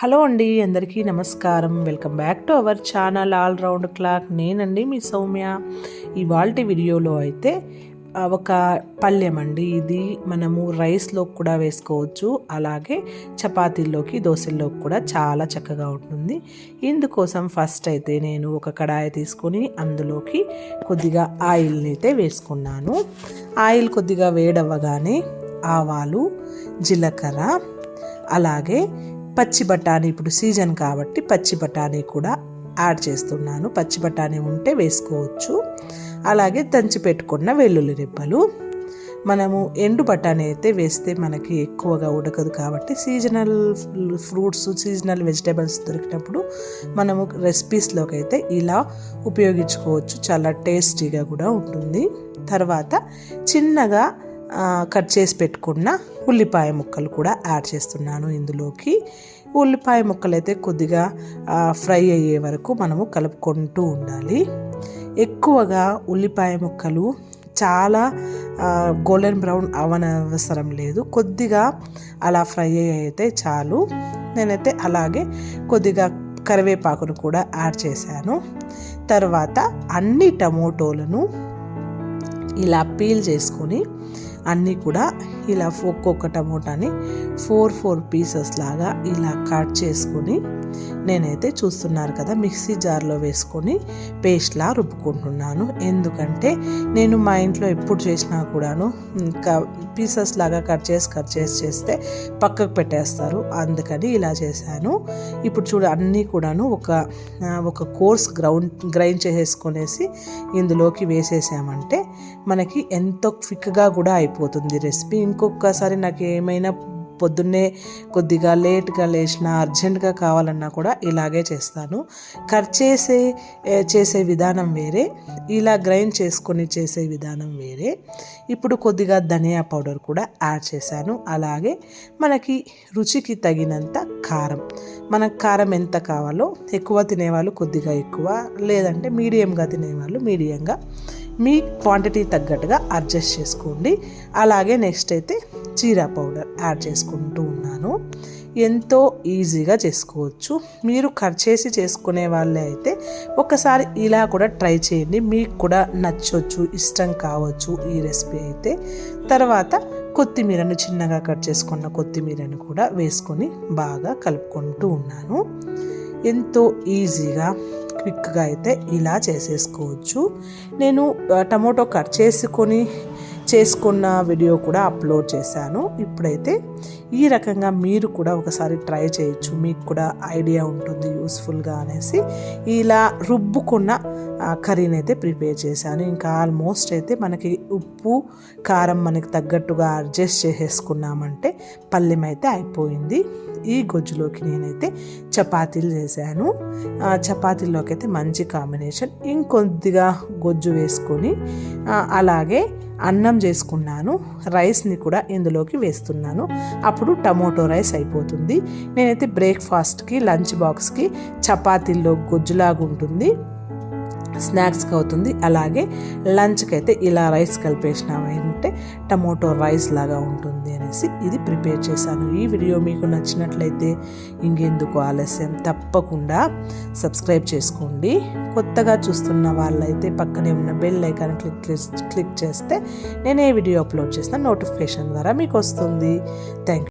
Hello అండి అందరికీ నమస్కారం. Welcome back to our channel all round clock. నేనండి మీ సౌమ్య. ఇవాళ వీడియోలో అయితే ఒక పళ్ళెం అండి. ఇది మనము రైస్లో కూడా వేసుకోవచ్చు. అలాగే చపాతీల్లోకి దోశల్లోకి కూడా చాలా చక్కగా ఉంటుంది. ఇందుకోసం ఫస్ట్ అయితే నేను ఒక కడాయి తీసుకొని అందులోకి కొద్దిగా ఆయిల్ని అయితే వేసుకున్నాను. ఆయిల్ కొద్దిగా వేడవ్వగానే ఆవాలు జీలకర్ర అలాగే పచ్చి బఠానీ ఇప్పుడు సీజన్ కాబట్టి పచ్చి బఠానీ కూడా యాడ్ చేస్తున్నాను. పచ్చి బఠానీ ఉంటే వేసుకోవచ్చు. అలాగే దంచి పెట్టుకున్న వెల్లుల్లి రెబ్బలు. మనము ఎండు బఠానీ అయితే వేస్తే మనకి ఎక్కువగా ఉడకదు కాబట్టి సీజనల్ ఫ్రూట్స్ సీజనల్ వెజిటేబుల్స్ దొరికినప్పుడు మనము రెసిపీస్లోకి అయితే ఇలా ఉపయోగించుకోవచ్చు. చాలా టేస్టీగా కూడా ఉంటుంది. తర్వాత చిన్నగా కట్ చేసి పెట్టుకున్న ఉల్లిపాయ ముక్కలు కూడా యాడ్ చేస్తున్నాను ఇందులోకి. ఉల్లిపాయ ముక్కలు అయితే కొద్దిగా ఫ్రై అయ్యే వరకు మనము కలుపుకుంటూ ఉండాలి. ఎక్కువగా ఉల్లిపాయ ముక్కలు చాలా గోల్డెన్ బ్రౌన్ అవనవసరం లేదు. కొద్దిగా అలా ఫ్రై అయితే చాలు. నేనైతే అలాగే కొద్దిగా కరివేపాకును కూడా యాడ్ చేశాను. తర్వాత అన్ని టమోటోలను ఇలా పీల్ చేసుకొని అన్నీ కూడా ఇలా ఒక్కొక్క టమోటాని ఫోర్ ఫోర్ పీసెస్ లాగా ఇలా కట్ చేసుకొని నేనైతే చూస్తున్నారు కదా మిక్సీ జార్లో వేసుకొని పేస్ట్లా రుబ్బుకుంటున్నాను. ఎందుకంటే నేను మా ఇంట్లో ఎప్పుడు చేసినా కూడాను ఇంకా పీసెస్ లాగా కట్ చేసి కట్ చేసి చేస్తే పక్కకు పెట్టేస్తారు. అందుకని ఇలా చేశాను. ఇప్పుడు చూడు అన్నీ కూడాను ఒక ఒక కోర్స్ గ్రౌండ్ గ్రైండ్ చేసేసుకొనేసి ఇందులోకి వేసేసామంటే మనకి ఎంతో క్విక్గా కూడా అయిపోతుంది రెసిపీ ఇంకొకసారి నాకు ఏమైనా పొద్దున్నే కొద్దిగా లేట్గా లేచినా అర్జెంటుగా కావాలన్నా కూడా ఇలాగే చేస్తాను. కట్ చేసే చేసే విధానం వేరే ఇలా గ్రైండ్ చేసుకొని చేసే విధానం వేరే. ఇప్పుడు కొద్దిగా ధనియా పౌడర్ కూడా యాడ్ చేశాను. అలాగే మనకి రుచికి తగినంత కారం. మనకు కారం ఎంత కావాలో ఎక్కువ తినేవాళ్ళు కొద్దిగా ఎక్కువ లేదంటే మీడియంగా తినేవాళ్ళు మీడియంగా మీ క్వాంటిటీ తగ్గట్టుగా అడ్జస్ట్ చేసుకోండి. అలాగే నెక్స్ట్ అయితే జీరా పౌడర్ యాడ్ చేసుకుంటూ ఉన్నాను. ఎంతో ఈజీగా చేసుకోవచ్చు. మీరు కట్ చేసి చేసుకునే వాళ్ళే అయితే ఒకసారి ఇలా కూడా ట్రై చేయండి. మీకు కూడా నచ్చొచ్చు ఇష్టం కావచ్చు ఈ రెసిపీ అయితే. తర్వాత కొత్తిమీరను చిన్నగా కట్ చేసుకున్న కొత్తిమీరను కూడా వేసుకొని బాగా కలుపుకుంటూ ఉన్నాను. ఎంతో ఈజీగా క్విక్గా అయితే ఇలా చేసేసుకోవచ్చు. నేను టమోటో కట్ చేసుకొని చేసుకున్న వీడియో కూడా అప్లోడ్ చేశాను. ఇప్పుడైతే ఈ రకంగా మీరు కూడా ఒకసారి ట్రై చేయొచ్చు. మీకు కూడా ఐడియా ఉంటుంది యూస్ఫుల్గా అనేసి. ఇలా రుబ్బుకున్న కర్రీని అయితే ప్రిపేర్ చేశాను. ఇంకా ఆల్మోస్ట్ అయితే మనకి ఉప్పు కారం మనకి తగ్గట్టుగా అడ్జస్ట్ చేసేసుకున్నామంటే పల్లెం అయితే అయిపోయింది. ఈ గొజ్జులోకి నేనైతే చపాతీలు చేశాను. చపాతీల్లోకి అయితే మంచి కాంబినేషన్. ఇంకొద్దిగా గొజ్జు వేసుకొని అలాగే అన్నం చేసుకున్నాను రైస్ని కూడా ఇందులోకి వేస్తున్నాను. అప్పుడు టమోటో రైస్ అయిపోతుంది. నేనైతే బ్రేక్ఫాస్ట్కి లంచ్ బాక్స్కి చపాతీల్లో గుజ్జులాగా ఉంటుంది. స్నాక్స్కి అవుతుంది. అలాగే లంచ్కి అయితే ఇలా రైస్ కలిపేసినామంటే టమోటో రైస్ లాగా ఉంటుంది అనేసి ఇది ప్రిపేర్ చేశాను. ఈ వీడియో మీకు నచ్చినట్లయితే ఇంకెందుకు ఆలస్యం తప్పకుండా సబ్స్క్రైబ్ చేసుకోండి. కొత్తగా చూస్తున్న వాళ్ళైతే పక్కనే ఉన్న బెల్ ఐకాన్ క్లిక్ క్లిక్ చేస్తే నేను ఏ వీడియో అప్లోడ్ చేసిన నోటిఫికేషన్ ద్వారా మీకు వస్తుంది. థ్యాంక్